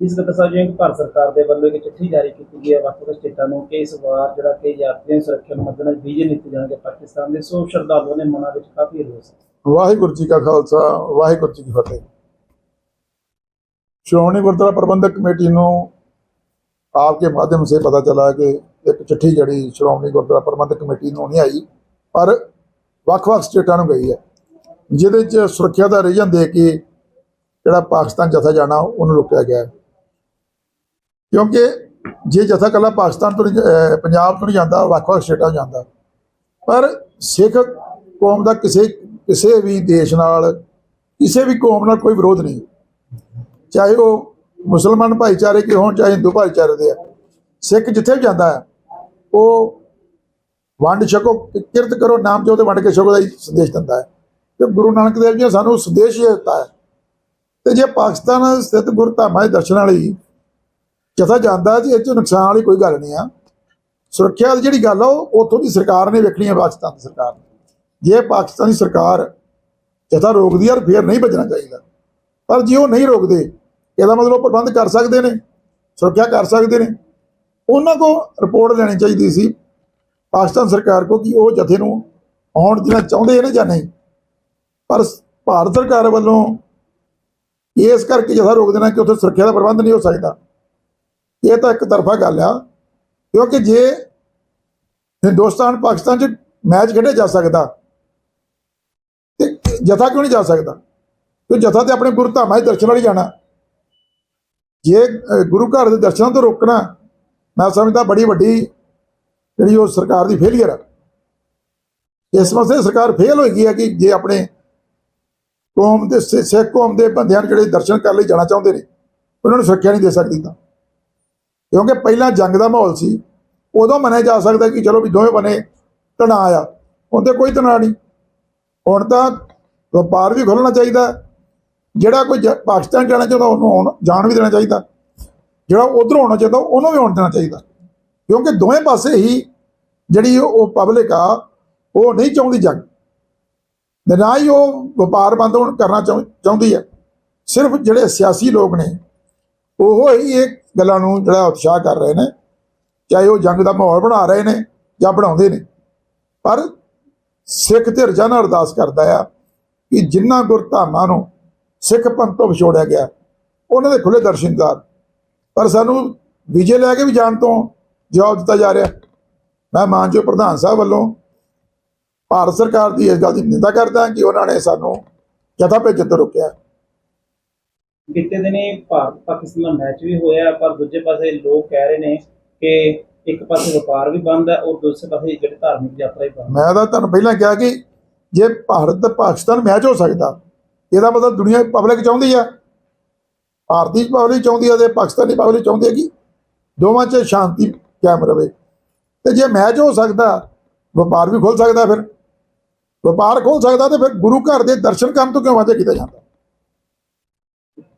ਇਸ ਦਾ ਦੱਸਿਆ ਜਿਵੇਂ ਭਾਰਤ ਸਰਕਾਰ ਦੇ ਵੱਲੋਂ ਇੱਕ ਚਿੱਠੀ ਜਾਰੀ ਕੀਤੀ ਗਈ ਹੈ ਵੱਖ-ਵੱਖ ਸਟੇਟਾਂ ਨੂੰ ਕਿ ਇਸ ਵਾਰ ਜਿਹੜਾ ਕਿ ਯਾਤਰੀਆਂ ਸੁਰੱਖਿਆ ਨੂੰ ਮੱਦੇਨਜ਼ਰ ਵੀਜ਼ੇ ਦਿੱਤੇ ਜਾਣਗੇ ਪਾਕਿਸਤਾਨ ਦੇ, ਸੋ ਸ਼ਰਧਾਲੂਆਂ ਦੇ ਮਨਾਂ ਵਿੱਚ ਕਾਫੀ ਰੋਸ ਹੈ। ਵਾਹਿਗੁਰੂ ਜੀ ਕਾ ਖਾਲਸਾ, ਵਾਹਿਗੁਰੂ ਜੀ ਕੀ ਫਤਿਹ। ਸ਼੍ਰੋਮਣੀ ਗੁਰਦੁਆਰਾ ਪ੍ਰਬੰਧਕ ਕਮੇਟੀ ਨੂੰ ਆਪਕੇ ਮਾਧਿਅਮ ਸੇ ਪਤਾ ਚਲਾ ਕਿ ਇੱਕ ਚਿੱਠੀ ਜਿਹੜੀ ਸ਼੍ਰੋਮਣੀ ਗੁਰਦੁਆਰਾ ਪ੍ਰਬੰਧਕ ਕਮੇਟੀ ਨੂੰ ਨਹੀਂ ਆਈ, ਪਰ ਵੱਖ-ਵੱਖ ਸਟੇਟਾਂ ਨੂੰ ਗਈ ਹੈ, ਜਿਹਦੇ 'ਚ ਸੁਰੱਖਿਆ ਦਾ ਰੀਜਨ ਦੇ ਕੇ ਜਿਹੜਾ ਪਾਕਿਸਤਾਨ ਜਥਾ ਜਾਣਾ, ਉਹਨੂੰ ਰੁਕਿਆ ਗਿਆ ਹੈ। ਕਿਉਂਕਿ ਜੇ ਜਥਾ ਕੱਲਾ ਪਾਕਿਸਤਾਨ ਤੋਂ ਨਹੀਂ, ਪੰਜਾਬ ਤੋਂ ਨਹੀਂ ਜਾਂਦਾ ਵੱਖ-ਵੱਖ ਸਟੇਟਾਂ ਜਾਂਦਾ। ਪਰ ਸਿੱਖ ਕੌਮ ਦਾ ਕਿਸੇ ਕਿਸੇ ਵੀ ਦੇਸ਼ ਨਾਲ ਕਿਸੇ ਵੀ ਕੌਮ ਨਾਲ ਕੋਈ ਵਿਰੋਧ ਨਹੀਂ। ਚਾਹੇ ਉਹ ਮੁਸਲਮਾਨ ਭਾਈਚਾਰੇ ਕੇ ਹੋਣ ਚਾਹੇ ਹਿੰਦੂ ਭਾਈਚਾਰੇ ਦੇ ਆ। ਸਿੱਖ ਜਿੱਥੇ ਵੀ ਜਾਂਦਾ ਹੈ ਉਹ ਵੰਡ ਛਕੋ ਕਿਰਤ ਕਰੋ ਨਾਮ ਜੋ ਤੇ ਵੰਡ ਕੇ ਛਕੋ ਦਾ ਹੀ ਸੰਦੇਸ਼ ਦਿੰਦਾ ਹੈ। ਤੇ ਗੁਰੂ ਨਾਨਕ ਦੇਵ ਜੀ ਨੇ ਸਾਨੂੰ ਸੰਦੇਸ਼ ਇਹ ਦਿੱਤਾ ਹੈ। ਤੇ ਜੇ ਪਾਕਿਸਤਾਨ ਸਥਿਤ ਗੁਰੂ ਧਾਮਾਂ ਦੇ ਦਰਸ਼ਨ ਵਾਲੀ ਜਥਾ ਜਾਂਦਾ ਜੀ, ਇਹ ਚ ਨੁਕਸਾਨ ਵਾਲੀ ਕੋਈ ਗੱਲ ਨਹੀਂ ਆ। ਸੁਰੱਖਿਆ ਦੀ ਜਿਹੜੀ ਗੱਲ ਆ, ਉਹ ਉੱਥੋਂ ਦੀ ਸਰਕਾਰ ਨੇ ਵੇਖਣੀ ਹੈ ਪਾਕਿਸਤਾਨ ਦੀ ਸਰਕਾਰ ਨੇ। ਜੇ ਪਾਕਿਸਤਾਨੀ ਸਰਕਾਰ ਜਥਾ ਰੋਕਦੀ ਆ, ਫਿਰ ਨਹੀਂ ਬਚਣਾ ਚਾਹੀਦਾ। ਪਰ ਜੇ ਉਹ ਨਹੀਂ ਰੋਕਦੇ, ਇਹਦਾ ਮਤਲਬ ਉਹ ਪ੍ਰਬੰਧ ਕਰ ਸਕਦੇ ਨੇ, ਸੁਰੱਖਿਆ ਕਰ ਸਕਦੇ ਨੇ। ਉਹਨਾਂ ਕੋ ਰਿਪੋਰਟ ਲੈਣੀ ਚਾਹੀਦੀ ਸੀ, ਪਾਕਿਸਤਾਨ ਸਰਕਾਰ ਕੋ ਕਿ ਉਹ ਜਥੇ ਨੂੰ ਆਉਣ ਦੇਣਾ ਚਾਹੁੰਦੇ ਨੇ ਜਾਂ ਨਹੀਂ। ਪਰ ਭਾਰਤ ਸਰਕਾਰ ਵੱਲੋਂ ਇਸ ਕਰਕੇ ਜਥਾ ਰੋਕ ਦੇਣਾ ਕਿ ਉੱਥੇ ਸੁਰੱਖਿਆ ਦਾ ਪ੍ਰਬੰਧ ਨਹੀਂ ਹੋ ਸਕਦਾ। ਇਹ ਤਾਂ ਇੱਕ ਤਰਫਾ ਗੱਲ ਆ, ਕਿਉਂਕਿ ਜੇ ਹਿੰਦੁਸਤਾਨ ਪਾਕਿਸਤਾਨ ਚ ਮੈਚ ਖੇਡਿਆ ਜਾ ਸਕਦਾ, ਤੇ ਜਥਾ ਕਿਉਂ ਨਹੀਂ ਜਾ ਸਕਦਾ? ਕਿਉਂ ਜਥਾ ਤੇ ਆਪਣੇ ਗੁਰੂ ਧਾਮਾਂ ਦੇ ਦਰਸ਼ਨ ਵਾਲੀ ਜਾਣਾ? ਜੇ ਗੁਰੂ ਘਰ ਦੇ ਦਰਸ਼ਨਾਂ ਤੋਂ ਰੋਕਣਾ, ਮੈਂ ਸਮਝਦਾ ਬੜੀ ਵੱਡੀ ਜਿਹੜੀ ਉਹ ਸਰਕਾਰ ਦੀ ਫੇਲੀਅਰ ਆ। ਇਸ ਮਸਲੇ ਸਰਕਾਰ ਫੇਲ ਹੋਈ ਗਈ ਹੈ ਕਿ ਜੇ ਆਪਣੇ ਕੌਮ ਦੇ ਸਿ- ਸਿੱਖ ਕੌਮ ਦੇ ਬੰਦਿਆਂ ਨੂੰ ਜਿਹੜੇ ਦਰਸ਼ਨ ਕਰਨ ਲਈ ਜਾਣਾ ਚਾਹੁੰਦੇ ਨੇ, ਉਹਨਾਂ ਨੂੰ ਸੁਰੱਖਿਆ ਨਹੀਂ ਦੇ ਸਕਦੀ ਤਾਂ। ਕਿਉਂਕਿ ਪਹਿਲਾਂ ਜੰਗ ਦਾ ਮਾਹੌਲ ਸੀ, ਉਦੋਂ ਮੰਨਿਆ ਜਾ ਸਕਦਾ ਕਿ ਚਲੋ ਵੀ ਦੋਵੇਂ ਬਨੇ ਤਣਾਅ ਆ। ਹੁਣ ਤੇ ਕੋਈ ਤਣਾਅ ਨਹੀਂ। ਹੁਣ ਤਾਂ ਵਪਾਰ ਵੀ ਖੋਲ੍ਹਣਾ ਚਾਹੀਦਾ। ਜਿਹੜਾ ਕੋਈ ਜ- ਪਾਕਿਸਤਾਨ ਜਾਣਾ ਚਾਹੁੰਦਾ, ਉਹਨੂੰ ਆਉਣ, ਜਾਣ ਵੀ ਦੇਣਾ ਚਾਹੀਦਾ। ਜਿਹੜਾ ਉਧਰੋਂ ਆਉਣਾ ਚਾਹੁੰਦਾ, ਉਹਨੂੰ ਵੀ ਆਉਣ ਦੇਣਾ ਚਾਹੀਦਾ। ਕਿਉਂਕਿ ਦੋਵੇਂ ਪਾਸੇ ਹੀ ਜਿਹੜੀ ਉਹ ਪਬਲਿਕ ਆ, ਉਹ ਨਹੀਂ ਚਾਹੁੰਦੀ ਜੰਗ। ਨਾ ਹੀ ਉਹ ਵਪਾਰ ਬੰਦ ਹੋਣ ਕਰਨਾ ਚਾਹੁੰ- ਚਾਹੁੰਦੀ ਹੈ ਸਿਰਫ ਜਿਹੜੇ ਸਿਆਸੀ ਲੋਕ ਨੇ ਉਹ ਹੀ ਇਹ ਗੱਲਾਂ ਨੂੰ ਜਿਹੜਾ ਉਤਸ਼ਾਹ ਕਰ ਰਹੇ ਨੇ, ਚਾਹੇ ਉਹ ਜੰਗ ਦਾ ਮਾਹੌਲ ਬਣਾ ਰਹੇ ਨੇ ਜਾਂ ਬਣਾਉਂਦੇ ਨੇ, ਪਰ ਸਿੱਖ ਧਿਰ ਜਨ ਅਰਦਾਸ ਕਰਦਾ ਆ ਕਿ ਜਿਨ੍ਹਾਂ ਗੁਰਧਾਮਾਂ ਨੂੰ ਸਿੱਖ ਪੰਥ ਤੋਂ ਵਿਛੋੜਿਆ ਗਿਆ, ਉਹਨਾਂ ਦੇ ਖੁੱਲੇ ਦਰਸ਼ਨਦਾਰ ਪਰ ਸਾਨੂੰ ਵਿਜੇ ਲੈ ਕੇ ਵੀ ਜਾਣ ਤੋਂ ਜਵਾਬ ਦਿੱਤਾ ਜਾ ਰਿਹਾ। ਮੈਂ ਮਾਨਜੋ ਪ੍ਰਧਾਨ ਸਾਹਿਬ ਵੱਲੋਂ ਭਾਰਤ ਸਰਕਾਰ ਦੀ ਇਸ ਗੱਲ ਦੀ ਨਿੰਦਾ ਕਰਦਾ ਕਿ ਉਹਨਾਂ ਨੇ ਸਾਨੂੰ ਜਥਾ ਭੇਜਣ ਤੋਂ ਰੋਕਿਆ। ਬੀਤੇ ਦਿਨੀ ਭਾਰਤ ਪਾਕਿਸਤਾਨ ਦਾ ਮੈਚ ਵੀ ਹੋਇਆ, ਪਰ ਦੂਜੇ ਪਾਸੇ ਲੋਕ ਕਹਿ ਰਹੇ ਨੇ ਕਿ ਇੱਕ ਪਾਸੇ ਵਪਾਰ ਵੀ ਬੰਦ ਹੈ ਔਰ ਦੂਸਰੇ ਪਾਸੇ ਜਿਹੜੀ ਧਾਰਮਿਕ ਯਾਤਰਾ ਵੀ ਬੰਦ ਮੈਂ ਤਾਂ ਤੁਹਾਨੂੰ ਪਹਿਲਾਂ ਕਿਹਾ ਕਿ ਜੇ ਭਾਰਤ ਤੇ ਪਾਕਿਸਤਾਨ ਮੈਚ ਹੋ ਸਕਦਾ, ਇਹਦਾ ਮਤਲਬ ਦੁਨੀਆ ਪਬਲਿਕ ਚਾਹੁੰਦੀ ਆ। ਭਾਰਤੀ ਪਬਲਿਕ ਚਾਹੁੰਦੀ ਆ ਤੇ ਪਾਕਿਸਤਾਨੀ ਪਬਲਿਕ ਚਾਹੁੰਦੀ ਆ ਕਿ ਦੋਵਾਂ 'ਚ ਸ਼ਾਂਤੀ ਕਾਇਮ ਰਵੇ। ਤੇ ਜੇ ਮੈਚ ਹੋ ਸਕਦਾ, ਵਪਾਰ ਵੀ ਖੁੱਲ ਸਕਦਾ ਫਿਰ। ਵਪਾਰ ਖੁੱਲ ਸਕਦਾ ਤੇ ਫਿਰ ਗੁਰੂ ਘਰ ਦੇ ਦਰਸ਼ਨ ਕਰਨ ਤੋਂ ਕਿਉਂ ਵਾਧਾ ਕੀਤਾ ਜਾਂਦਾ?